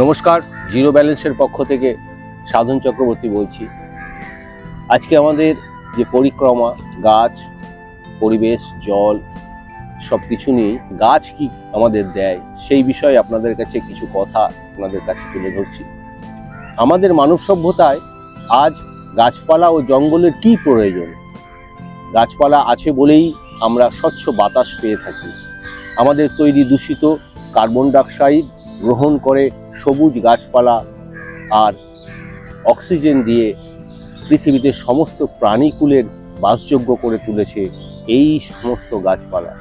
নমস্কার জিরো ব্যালেন্সের পক্ষ থেকে সাধন চক্রবর্তী বলছি। আজকে আমাদের যে পরিক্রমা, গাছ, পরিবেশ, জল সব কিছু নিয়ে গাছ কি আমাদের দেয়, সেই বিষয়ে আপনাদের কাছে কিছু কথা আপনাদের কাছে তুলে ধরছি। আমাদের মানব সভ্যতায় আজ গাছপালা ও জঙ্গলের কি প্রয়োজন? গাছপালা আছে বলেই আমরা স্বচ্ছ বাতাস পেয়ে থাকি। আমাদের তৈরি দূষিত কার্বন ডাইঅক্সাইড গ্রহণ করে সবুজ গাছপালা আর অক্সিজেন দিয়ে পৃথিবীতে সমস্ত প্রাণীকুলের বাসযোগ্য করে তুলেছে এই সমস্ত গাছপালা।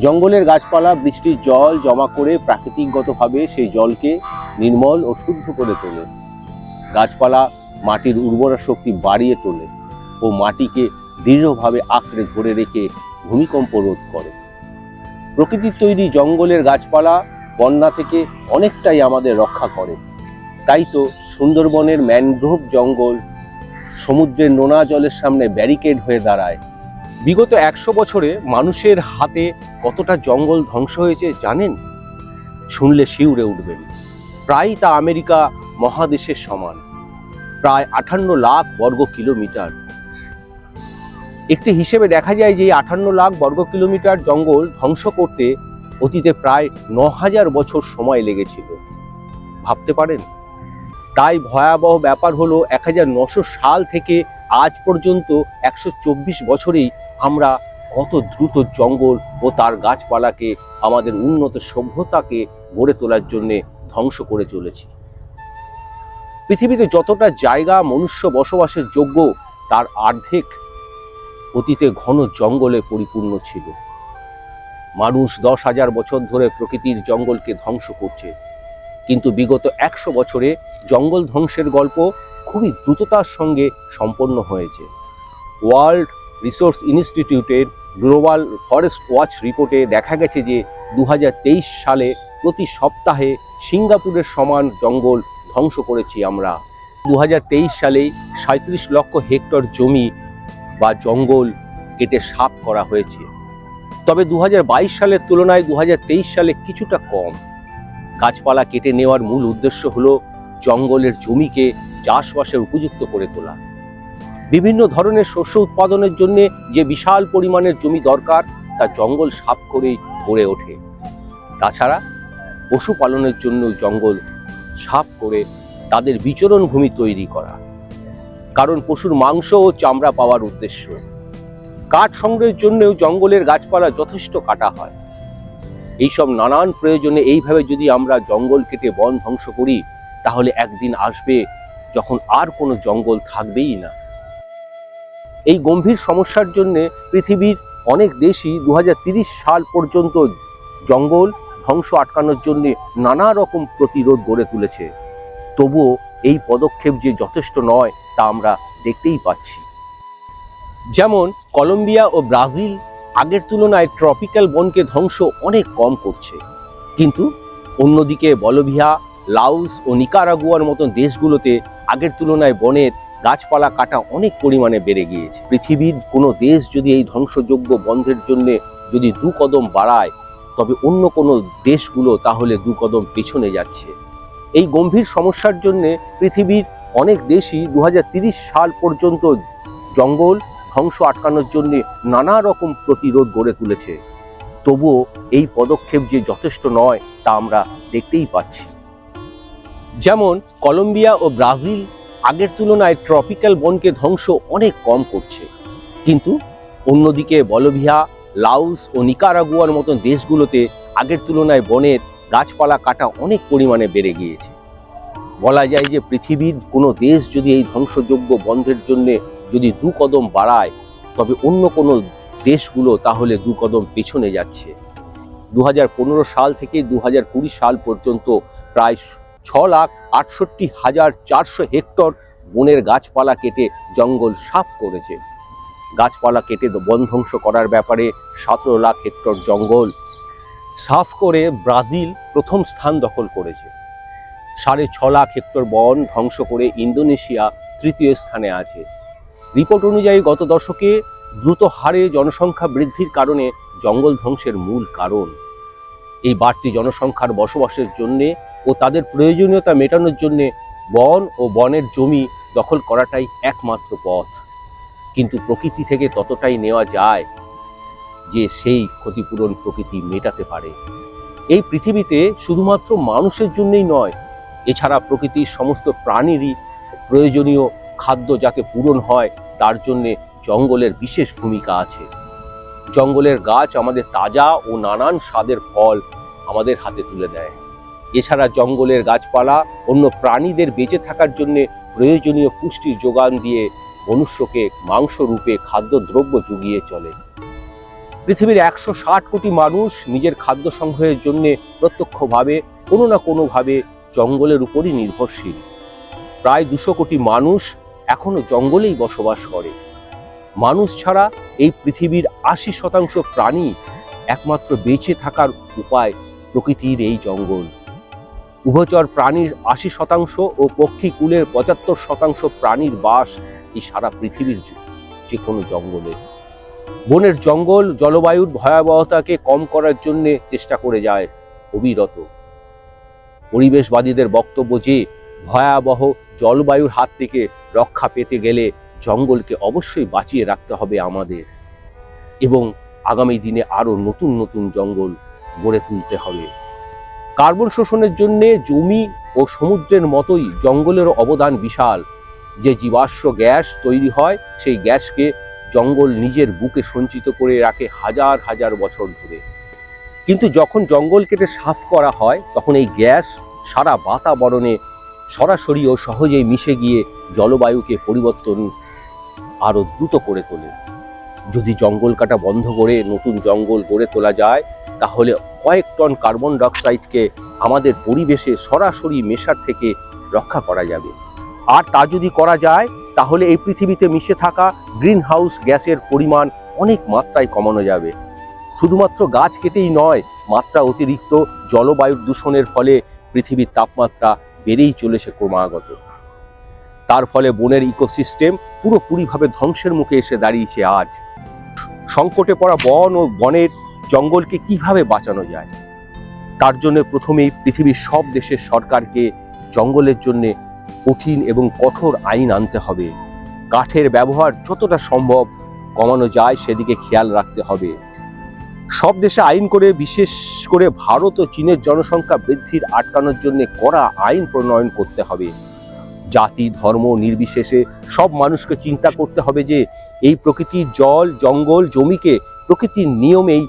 জঙ্গলের গাছপালা, বৃষ্টির জল জমা করে প্রাকৃতিকগতভাবে সেই জলকে নির্মল ও শুদ্ধ করে তোলে। গাছপালা মাটির উর্বরা শক্তি বাড়িয়ে তোলে ও মাটিকে দৃঢ়ভাবে আঁকড়ে ধরে রেখে ভূমিকম্প রোধ করে। প্রকৃতির তৈরি জঙ্গলের গাছপালা বন্যা থেকে অনেকটাই আমাদের রক্ষা করে। তাই তো সুন্দরবনের ম্যানগ্রোভ জঙ্গল সমুদ্রের নোনা জলের সামনে ব্যারিকেড হয়ে দাঁড়ায়। বিগত একশো বছরে মানুষের হাতে কতটা জঙ্গল ধ্বংস হয়েছে জানেন? শুনলে শিউরে উঠবেন। প্রায় তা আমেরিকা মহাদেশের সমান। প্রায় আটান্ন লাখ বর্গ কিলোমিটার। একটি হিসেবে দেখা যায় যে এই আটান্ন লাখ বর্গ কিলোমিটার জঙ্গল ধ্বংস করতে অতীতে প্রায় ন হাজার বছর সময় লেগেছিল। ভাবতে পারেন? তাই ভয়াবহ ব্যাপার হলো এক হাজার নশো সাল থেকে আজ পর্যন্ত একশো চব্বিশ বছরেই আমরা কত দ্রুত জঙ্গল ও তার গাছপালাকে, আমাদের উন্নত সভ্যতাকে গড়ে তোলার জন্যে ধ্বংস করে চলেছি। পৃথিবীতে যতটা জায়গা মনুষ্য বসবাসের যোগ্য, তার অর্ধেক অতীতে ঘন জঙ্গলে পরিপূর্ণ ছিল। মানুষ দশ হাজার বছর ধরে প্রকৃতির জঙ্গলকে ধ্বংস করছে। কিন্তু বিগত একশো বছরে জঙ্গল ধ্বংসের গল্প খুবই দ্রুততার সঙ্গে সম্পন্ন হয়েছে। ওয়ার্ল্ড রিসোর্স ইনস্টিটিউটের গ্লোবাল ফরেস্ট ওয়াচ রিপোর্টে দেখা গেছে যে দু হাজার তেইশ সালে প্রতি সপ্তাহে সিঙ্গাপুরের সমান জঙ্গল ধ্বংস করেছি আমরা। দু সালেই সাঁত্রিশ লক্ষ হেক্টর জমি বা জঙ্গল কেটে সাফ করা হয়েছে। তবে দু হাজার বাইশ সালের তুলনায় দু হাজার তেইশ সালে কিছুটা কম। গাছপালা কেটে নেওয়ার মূল উদ্দেশ্য হলো জঙ্গলের জমিকে চাষবাসের উপযুক্ত করে তোলা। বিভিন্ন ধরনের শস্য উৎপাদনের জন্য যে বিশাল পরিমাণের জমি দরকার, তা জঙ্গল সাফ করেই গড়ে ওঠে। তাছাড়া পশুপালনের জন্য জঙ্গল সাফ করে তাদের বিচরণ ভূমি তৈরি করা। কারণ পশুর মাংস ও চামড়া পাওয়ার উদ্দেশ্য। কাঠ সংগ্রহের জন্যও জঙ্গলের গাছপালা যথেষ্ট কাটা হয়। এইসব নানান প্রয়োজনে এইভাবে যদি আমরা জঙ্গল কেটে বন ধ্বংস করি, তাহলে একদিন আসবে যখন আর কোনো জঙ্গল থাকবেই না। এই গম্ভীর সমস্যার জন্য পৃথিবীর অনেক দেশই দু সাল পর্যন্ত জঙ্গল ধ্বংস আটকানোর জন্য নানা রকম প্রতিরোধ গড়ে তুলেছে। তবুও এই পদক্ষেপ যে যথেষ্ট নয়, তা আমরা দেখতেই পাচ্ছি। যেমন কলম্বিয়া ও ব্রাজিল আগের তুলনায় ট্রপিক্যাল বনকে ধ্বংস অনেক কম করছে। কিন্তু অন্যদিকে বলভিয়া লাউস ও নিকারাগুয়ার মতন দেশগুলোতে আগের তুলনায় বনের গাছপালা কাটা অনেক পরিমাণে বেড়ে গিয়েছে। পৃথিবীর কোনো দেশ যদি এই ধ্বংসযোগ্য বন্ধের জন্য যদি দু কদম বাড়ায়, তবে অন্য কোনো দেশগুলো তাহলে দু কদম পেছনে যাচ্ছে। এই গম্ভীর সমস্যার জন্য পৃথিবীর অনেক দেশই দু সাল পর্যন্ত জঙ্গল ধ্বংস আটকানোর জন্য নানা রকম প্রতিরোধ গড়ে তুলেছে। তবুও এই পদক্ষেপ যে যথেষ্ট নয়, তা আমরা দেখতেই পাচ্ছি। যেমন, কলম্বিয়া ও ব্রাজিল আগের তুলনায় ট্রপিক্যাল বনকে ধ্বংস অনেক কম করছে। কিন্তু, অন্যদিকে বলভিয়া লাউস ও নিকারাগুয়ার মতন দেশগুলোতে আগের তুলনায় বনের গাছপালা কাটা অনেক পরিমাণে বেড়ে গিয়েছে। বলা যায় যে পৃথিবীর কোনো দেশ যদি এই ধ্বংসযোগ্য বন্ধের জন্য যদি দু কদম বাড়ায়, তবে অন্য কোনো দেশগুলো তাহলে দু কদম পেছনে যাচ্ছে। দু হাজার পনেরো সাল থেকে দু হাজার কুড়ি সাল পর্যন্ত প্রায় ছ লাখ আটষট্টি হাজার চারশো হেক্টর বনের গাছপালা কেটে জঙ্গল সাফ করেছে। গাছপালা কেটে বন ধ্বংস করার ব্যাপারে সতেরো লাখ হেক্টর জঙ্গল সাফ করে ব্রাজিল প্রথম স্থান দখল করেছে। সাড়ে ছ লাখ হেক্টর বন ধ্বংস করে ইন্দোনেশিয়া তৃতীয় স্থানে আছে। রিপোর্ট অনুযায়ী গত দশকে দ্রুত হারে জনসংখ্যা বৃদ্ধির কারণে জঙ্গল ধ্বংসের মূল কারণ। এই বাড়তি জনসংখ্যার বসবাসের জন্যে ও তাদের প্রয়োজনীয়তা মেটানোর জন্যে বন ও বনের জমি দখল করাটাই একমাত্র পথ। কিন্তু প্রকৃতি থেকে ততটাই নেওয়া যায় যে সেই ক্ষতিপূরণ প্রকৃতি মেটাতে পারে। এই পৃথিবীতে শুধুমাত্র মানুষের জন্যই নয় এছাড়া প্রকৃতির সমস্ত প্রাণীরই প্রয়োজনীয় খাদ্য যাতে পূরণ হয়, তার জন্যে জঙ্গলের বিশেষ ভূমিকা আছে। জঙ্গলের গাছ আমাদের তাজা ও নানান স্বাদের ফল আমাদের হাতে তুলে দেয়। এছাড়া জঙ্গলের গাছপালা অন্য প্রাণীদের বেঁচে থাকার জন্য প্রয়োজনীয় পুষ্টির যোগান দিয়ে মনুষ্যকে মাংস রূপে খাদ্যদ্রব্য জুগিয়ে চলে। পৃথিবীর একশো ষাট কোটি মানুষ নিজের খাদ্য সংগ্রহের জন্য প্রত্যক্ষভাবে কোনো না কোনোভাবে জঙ্গলের উপরই নির্ভরশীল। প্রায় দুশো কোটি মানুষ এখনও জঙ্গলেই বসবাস করে। মানুষ ছাড়া এই পৃথিবীর আশি শতাংশ প্রাণী একমাত্র বেঁচে থাকার উপায় প্রকৃতির এই জঙ্গল। উভচর প্রাণীর আশি শতাংশ ও পক্ষী কুলের পঁচাত্তর শতাংশ প্রাণীর বাস এই সারা পৃথিবীর যে কোনো জঙ্গলে। বনের জঙ্গল জলবায়ুর ভয়াবহতাকে কম করার জন্য চেষ্টা করে যায় অবিরত। পরিবেশবাদীদের বক্তব্য যে ভয়াবহ জলবায়ুর হাত থেকে রক্ষা পেতে গেলে জঙ্গলকে অবশ্যই বাঁচিয়ে রাখতে হবে আমাদের। এবং আগামী দিনে আরও নতুন নতুন জঙ্গল গড়ে তুলতে হবে। কার্বন শোষণের জন্য জমি ও সমুদ্রের মতোই জঙ্গলের অবদান বিশাল। যে জীবাশ্ম গ্যাস তৈরি হয়, সেই গ্যাসকে জঙ্গল নিজের বুকে সঞ্চিত করে রাখে হাজার হাজার বছর ধরে। কিন্তু যখন জঙ্গল কেটে সাফ করা হয়, তখন এই গ্যাস সারা বাতাবরণে সরাসরি ও সহজেই মিশে গিয়ে জলবায়ুকে পরিবর্তন আরও দ্রুত করে তোলে। যদি জঙ্গল কাটা বন্ধ করে নতুন জঙ্গল গড়ে তোলা যায়, তাহলে কয়েক টন কার্বন ডাইঅক্সাইডকে আমাদের পরিবেশে সরাসরি মেশার থেকে রক্ষা করা যাবে। আর তা যদি করা যায়, তাহলে এই পৃথিবীতে মিশে থাকা গ্রিন হাউস গ্যাসের পরিমাণ অনেক মাত্রায় কমানো যাবে। শুধুমাত্র গাছ কেটেই নয়, মাত্রা অতিরিক্ত জলবায়ুর দূষণের ফলে পৃথিবীর তাপমাত্রা বেড়েই চলেছে ক্রমাগত। তার ফলে বনের ইকোসিস্টেম পুরোপুরিভাবে ধ্বংসের মুখে এসে দাঁড়িয়েছে আজ। সংকটে পড়া বন ও বনের জঙ্গলকে কীভাবে বাঁচানো যায়? তার জন্য প্রথমেই পৃথিবীর সব দেশের সরকারকে জঙ্গলের জন্য কঠিন এবং কঠোর আইন আনতে হবে। কাঠের ব্যবহার যতটা সম্ভব কমানো যায়, সেদিকে খেয়াল রাখতে হবে। সব দেশে আইন করে, বিশেষ করে ভারত ও চীনের জনসংখ্যা বৃদ্ধির আটকানোর জন্য করা আইন প্রণয়ন করতে হবে। জাতি, ধর্ম নির্বিশেষে সব মানুষকে চিন্তা করতে হবে যে, এই প্রকৃতির জল, জঙ্গল, জমিকে প্রকৃতির নিয়মেই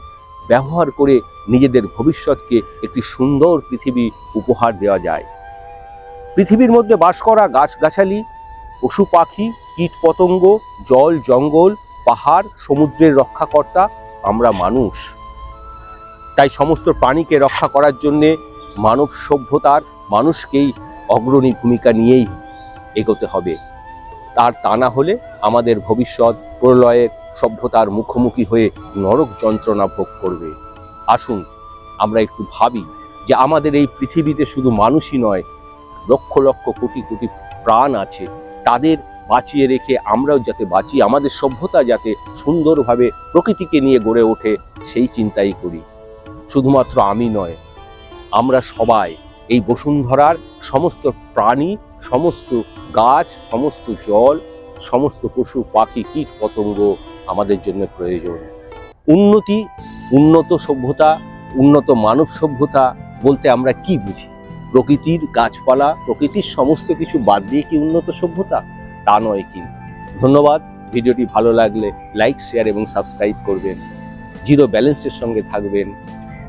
ব্যবহার করে নিজেদের ভবিষ্যৎকে একটি সুন্দর পৃথিবী উপহার দেওয়া যায়। পৃথিবীর মধ্যে বাস করা গাছগাছালি পশু পাখি, কীট পতঙ্গ, জল, জঙ্গল, পাহাড়, সমুদ্রের রক্ষাকর্তা আমরা মানুষ। তাই সমস্ত প্রাণীকে রক্ষা করার জন্যে মানব সভ্যতার মানুষকেই অগ্রণী ভূমিকা নিয়েই এগোতে হবে। তার তা না হলে আমাদের ভবিষ্যৎ প্রলয়ের সভ্যতার মুখোমুখি হয়ে নরক যন্ত্রণা ভোগ করবে। আসুন, আমরা একটু ভাবি যে আমাদের এই পৃথিবীতে শুধু মানুষই নয়, লক্ষ লক্ষ কোটি কোটি প্রাণ আছে। তাদের বাঁচিয়ে রেখে আমরাও যাতে বাঁচি, আমাদের সভ্যতা যাতে সুন্দরভাবে প্রকৃতিকে নিয়ে গড়ে ওঠে, সেই চিন্তাই করি। শুধুমাত্র আমি নয়, আমরা সবাই এই বসুন্ধরার সমস্ত প্রাণী, সমস্ত গাছ, সমস্ত জল, সমস্ত পশু, পাখি, কীট পতঙ্গ আমাদের জন্য প্রয়োজন। উন্নতি, উন্নত সভ্যতা, উন্নত মানব সভ্যতা বলতে আমরা কি বুঝি? প্রকৃতির গাছপালা, প্রকৃতির সমস্ত কিছু বাদ দিয়ে কি উন্নত সভ্যতা? তা নয় কিন্তু। ধন্যবাদ, ভিডিওটি ভালো লাগলে লাইক, শেয়ার এবং সাবস্ক্রাইব করবেন। জিরো ব্যালেন্সের সঙ্গে থাকবেন।